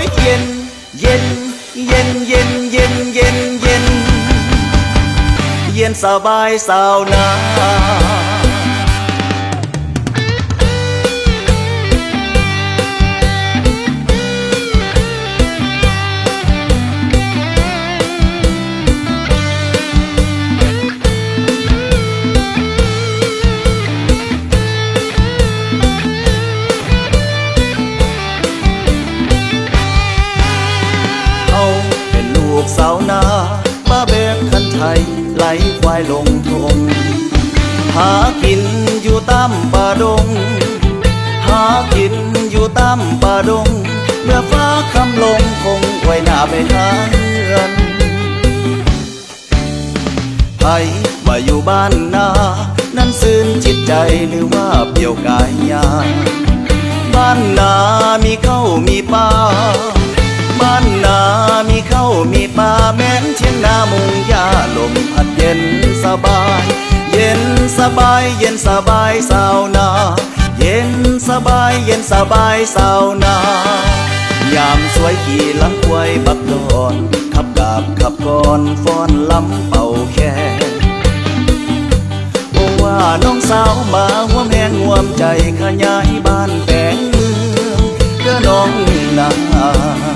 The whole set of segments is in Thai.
ยเย็น เย็น เย็น เย็น เย็น เย็น เย็น เย็นสบายสาวนา กสาวนามาแบกคันไทยไหลควายลงทงหากินอยู่ตามป่าดง หากินอยู่ตามป่าดง เมื่อฟ้าคำลงคงไว้หน้าไปหาเรือนไผว่าอยู่บ้านนา นั้นซื่นจิตใจหรือว่าเปลี่ยวกายยา บ้านนามีเข้ามีปลาบ้า มีปลาแม้นเชียงนามุงยาลมพัดเย็นสบาย เย็นสบายเย็นสบายสาวนา เย็นสบายเย็นสบายสาวนายามสวยขี่หลังควยบักดอนขับกาบขับกอนฟ้อนลำเป่าแค่โอว่าน้องสาวมาห่วแหงห่วมใจขยายบ้านแปลงเมืองเด้อน้องนา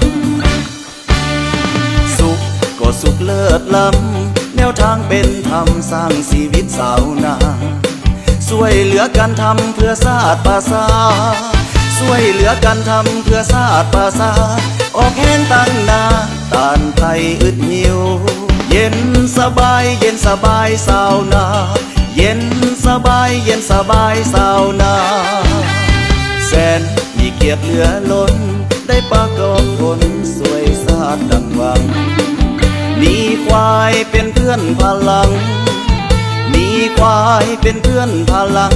สุขเลิศล้ำแนวทางเป็นธรรมสร้างชีวิตสาวนาช่วยเหลือกันทำเพื่อศาสตร์ภาษาช่วยเหลือกันทำเพื่อศาสตร์ภาษาออกแห้งตั้งนาตานไทยอึดหิว เย็นสบายเย็นสบายสาวนา เย็นสบายเย็นสบายสาวนาแสนมีเกียรติเหลือล้นได้ปากอบคนสวยสาดดังวัง มีควายเป็นเพื่อนพลัง มีควายเป็นเพื่อนพลัง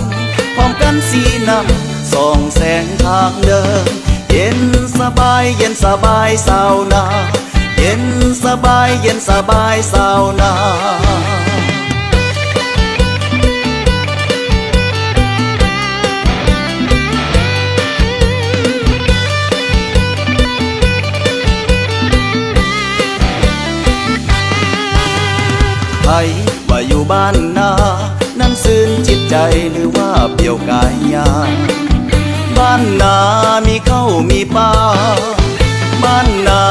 พร้อมกันสีนำส่องแสงทางเดิน เย็นสบายเย็นสบายสาวนา เย็นสบายเย็นสบายสาวนา ไผว่าอยู่บ้านนา นั้นซื่นจิตใจหรือว่าเปลี่ยวกายยา บ้านนามีเข้ามีปลา บ้านนา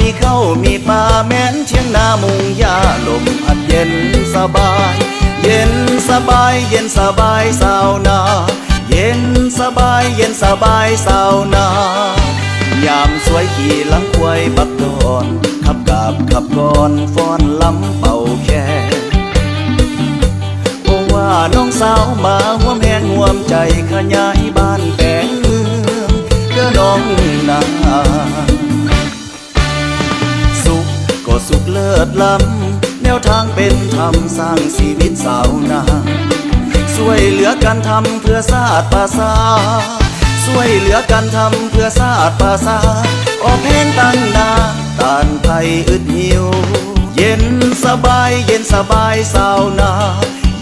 มีเข้ามีปลาแม้นเชียงนามุงยาลมพัดเย็นสบาย เย็นสบายเย็นสบายสาวนา เย็นสบายเย็นสบายสาวนา ยามสวยขี่หลังควายบักดอนขับกาบขับกอนฟ้อนลำเป่าแค่ น้องสาวมาห่วมแหงห่วมใจขยายบ้านแปลงเมืองเด้อน้องนาสุขก็สุขเลิศล้ำแนวทางเป็นธรรมสร้างชีวิตสาวนาช่วยเหลือกันทำเพื่อศาสตร์ภาษาช่วยเหลือกันทำเพื่อศาสตร์ภาษาออกเพลงตั้งนาตานไทยอึดหิว เย็นสบายเย็นสบายสาวนา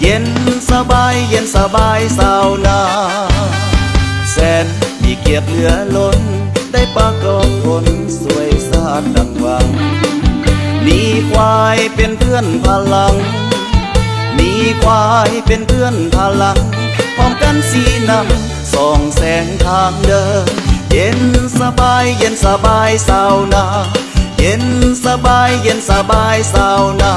เย็นสบายเย็นสบายสาวนาแสนมีเกียรติเหลือล้น ได้ปรากอบคนสวยสาดดังวัง มีควายเป็นเพื่อนพลัง มีควายเป็นเพื่อนพลัง พร้อมกันสีนำส่องแสงทางเดิน เย็นสบายเย็นสบายสาวนา เย็นสบายเย็นสบายสาวนา